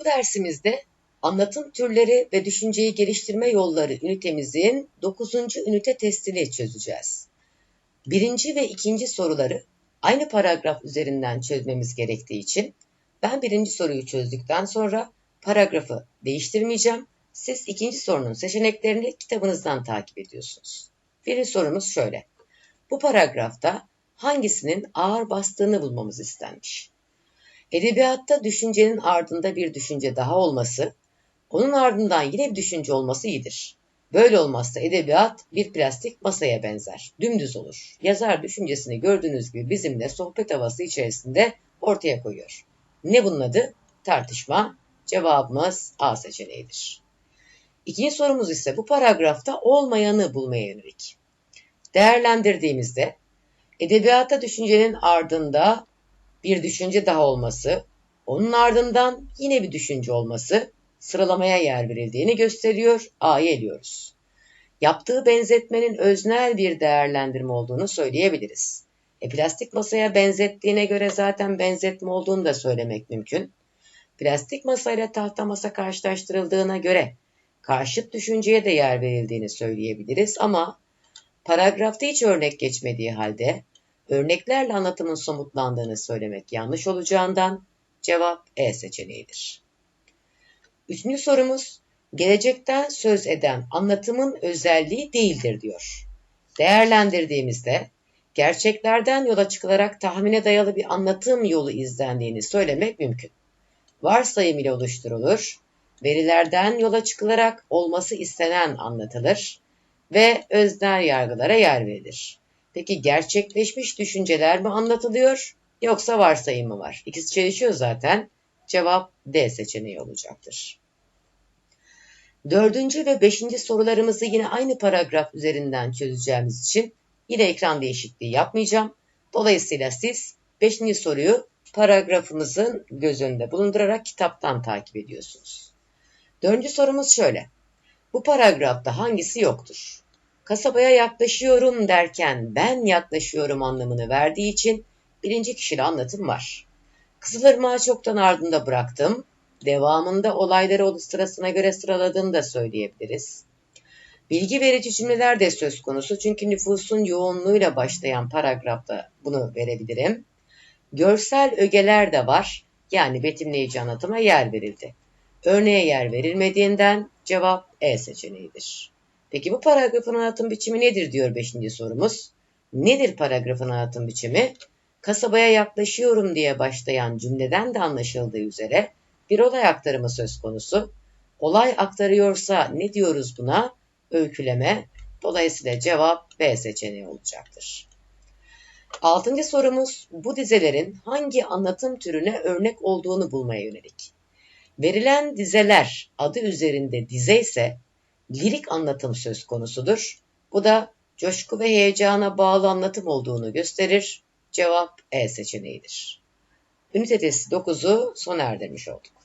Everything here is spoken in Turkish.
Bu dersimizde anlatım türleri ve düşünceyi geliştirme yolları ünitemizin 9. ünite testini çözeceğiz. Birinci ve ikinci soruları aynı paragraf üzerinden çözmemiz gerektiği için ben birinci soruyu çözdükten sonra paragrafı değiştirmeyeceğim. Siz ikinci sorunun seçeneklerini kitabınızdan takip ediyorsunuz. Birinci sorumuz şöyle. Bu paragrafta hangisinin ağır bastığını bulmamız istenmiş. Edebiyatta düşüncenin ardında bir düşünce daha olması, onun ardından yine bir düşünce olması iyidir. Böyle olmazsa edebiyat bir plastik masaya benzer. Dümdüz olur. Yazar düşüncesini gördüğünüz gibi bizimle sohbet havası içerisinde ortaya koyuyor. Ne bunun adı? Tartışma. Cevabımız A seçeneğidir. İkinci sorumuz ise bu paragrafta olmayanı bulmaya yönelik. Değerlendirdiğimizde edebiyatta düşüncenin ardında bir düşünce daha olması, onun ardından yine bir düşünce olması sıralamaya yer verildiğini gösteriyor. A'yı eliyoruz. Yaptığı benzetmenin öznel bir değerlendirme olduğunu söyleyebiliriz. E, plastik masaya benzettiğine göre zaten benzetme olduğunu da söylemek mümkün. Plastik masa ile tahta masa karşılaştırıldığına göre karşıt düşünceye de yer verildiğini söyleyebiliriz ama paragrafta hiç örnek geçmediği halde örneklerle anlatımın somutlandığını söylemek yanlış olacağından cevap E seçeneğidir. Üçüncü sorumuz, gelecekten söz eden anlatımın özelliği değildir diyor. Değerlendirdiğimizde, gerçeklerden yola çıkılarak tahmine dayalı bir anlatım yolu izlendiğini söylemek mümkün. Varsayım ile oluşturulur, verilerden yola çıkılarak olması istenen anlatılır ve öznel yargılara yer verilir. Peki gerçekleşmiş düşünceler mi anlatılıyor yoksa varsayım mı var? İkisi çelişiyor zaten. Cevap D seçeneği olacaktır. Dördüncü ve beşinci sorularımızı yine aynı paragraf üzerinden çözeceğimiz için yine ekran değişikliği yapmayacağım. Dolayısıyla siz beşinci soruyu paragrafımızın göz önünde bulundurarak kitaptan takip ediyorsunuz. Dördüncü sorumuz şöyle. Bu paragrafta hangisi yoktur? Kasabaya yaklaşıyorum derken ben yaklaşıyorum anlamını verdiği için birinci kişili anlatım var. Kızılırmağı çoktan ardında bıraktım. Devamında olayları oluş sırasına göre sıraladığını da söyleyebiliriz. Bilgi verici cümleler de söz konusu çünkü nüfusun yoğunluğuyla başlayan paragrafta bunu verebilirim. Görsel ögeler de var yani betimleyici anlatıma yer verildi. Örneğe yer verilmediğinden cevap E seçeneğidir. Peki bu paragrafın anlatım biçimi nedir diyor 5. sorumuz. Nedir paragrafın anlatım biçimi? Kasabaya yaklaşıyorum diye başlayan cümleden de anlaşıldığı üzere bir olay aktarımı söz konusu. Olay aktarıyorsa ne diyoruz buna? Öyküleme. Dolayısıyla cevap B seçeneği olacaktır. Altıncı sorumuz bu dizelerin hangi anlatım türüne örnek olduğunu bulmaya yönelik. Verilen dizeler adı üzerinde dize ise lirik anlatım söz konusudur. Bu da coşku ve heyecana bağlı anlatım olduğunu gösterir. Cevap E seçeneğidir. Ünite testi 9'u sona erdirmiş olduk.